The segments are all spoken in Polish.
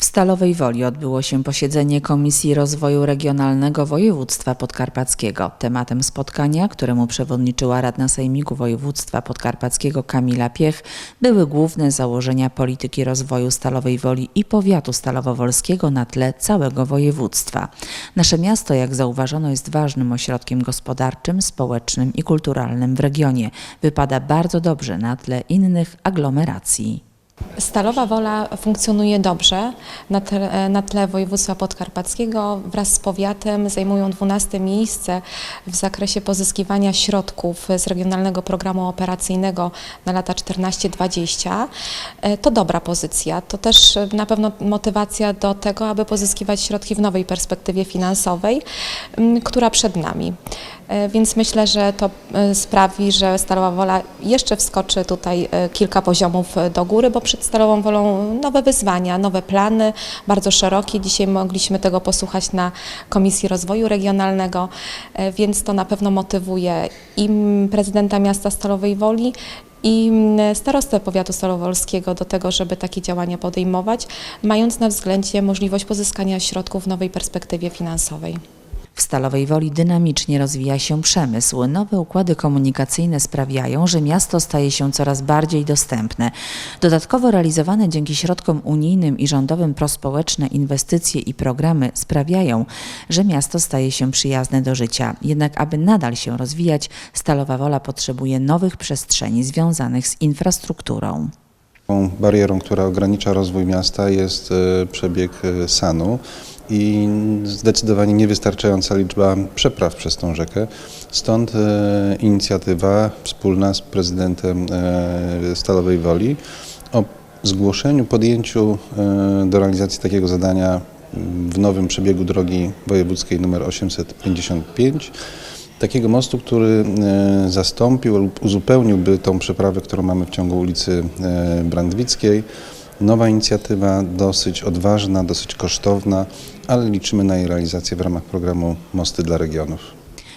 W Stalowej Woli odbyło się posiedzenie Komisji Rozwoju Regionalnego Województwa Podkarpackiego. Tematem spotkania, któremu przewodniczyła Radna Sejmiku Województwa Podkarpackiego Kamila Piech, były główne założenia polityki rozwoju Stalowej Woli i powiatu stalowowolskiego na tle całego województwa. Nasze miasto, jak zauważono, jest ważnym ośrodkiem gospodarczym, społecznym i kulturalnym w regionie. Wypada bardzo dobrze na tle innych aglomeracji. Stalowa Wola funkcjonuje dobrze na tle, na tle województwa podkarpackiego. Wraz z powiatem zajmują 12 miejsce w zakresie pozyskiwania środków z Regionalnego Programu Operacyjnego na lata 14-20. E, To dobra pozycja. To też e, na pewno motywacja do tego, aby pozyskiwać środki w nowej perspektywie finansowej, która przed nami. E, Więc myślę, że to e, sprawi, że Stalowa Wola jeszcze wskoczy tutaj e, kilka poziomów do góry, bo przed Stalową Wolą nowe wyzwania, nowe plany, bardzo szerokie. Dzisiaj mogliśmy tego posłuchać na Komisji Rozwoju Regionalnego, więc to na pewno motywuje i prezydenta miasta Stalowej Woli, i starostę powiatu stalowolskiego do tego, żeby takie działania podejmować, mając na względzie możliwość pozyskania środków w nowej perspektywie finansowej. W Stalowej Woli dynamicznie rozwija się przemysł. Nowe układy komunikacyjne sprawiają, że miasto staje się coraz bardziej dostępne. Dodatkowo realizowane dzięki środkom unijnym i rządowym prospołeczne inwestycje i programy sprawiają, że miasto staje się przyjazne do życia. Jednak aby nadal się rozwijać, Stalowa Wola potrzebuje nowych przestrzeni związanych z infrastrukturą. Barierą, która ogranicza rozwój miasta jest e, przebieg e, Sanu i zdecydowanie niewystarczająca liczba przepraw przez tą rzekę. Stąd e, inicjatywa wspólna z prezydentem e, Stalowej Woli o zgłoszeniu, podjęciu e, do realizacji takiego zadania w nowym przebiegu drogi wojewódzkiej nr 855 takiego mostu, który zastąpił lub uzupełniłby tą przeprawę, którą mamy w ciągu ulicy Brandwickiej. Nowa inicjatywa, dosyć odważna, dosyć kosztowna, ale liczymy na jej realizację w ramach programu Mosty dla Regionów.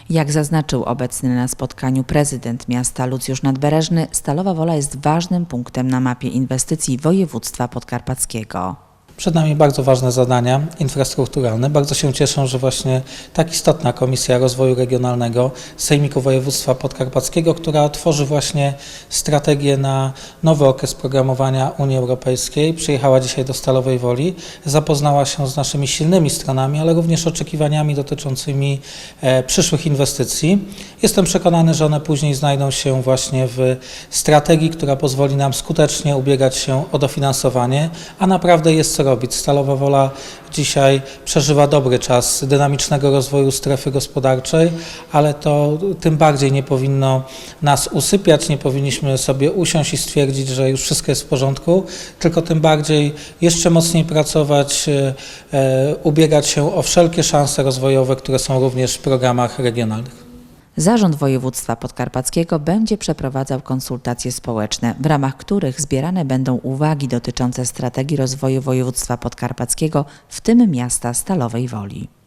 Jak zaznaczył obecny na spotkaniu prezydent miasta Lucjusz Nadbereżny, Stalowa Wola jest ważnym punktem na mapie inwestycji województwa podkarpackiego. Przed nami bardzo ważne zadania infrastrukturalne. Bardzo się cieszę, że właśnie tak istotna Komisja Rozwoju Regionalnego Sejmiku Województwa Podkarpackiego, która tworzy właśnie strategię na nowy okres programowania Unii Europejskiej, przyjechała dzisiaj do Stalowej Woli, zapoznała się z naszymi silnymi stronami, ale również oczekiwaniami dotyczącymi e, przyszłych inwestycji. Jestem przekonany, że one później znajdą się właśnie w strategii, która pozwoli nam skutecznie ubiegać się o dofinansowanie, a naprawdę jest co robić. Stalowa Wola dzisiaj przeżywa dobry czas dynamicznego rozwoju strefy gospodarczej, ale to tym bardziej nie powinno nas usypiać, nie powinniśmy sobie usiąść i stwierdzić, że już wszystko jest w porządku, tylko tym bardziej jeszcze mocniej pracować, e, e, ubiegać się o wszelkie szanse rozwojowe, które są również w programach regionalnych. Zarząd Województwa Podkarpackiego będzie przeprowadzał konsultacje społeczne, w ramach których zbierane będą uwagi dotyczące strategii rozwoju województwa podkarpackiego, w tym miasta Stalowej Woli.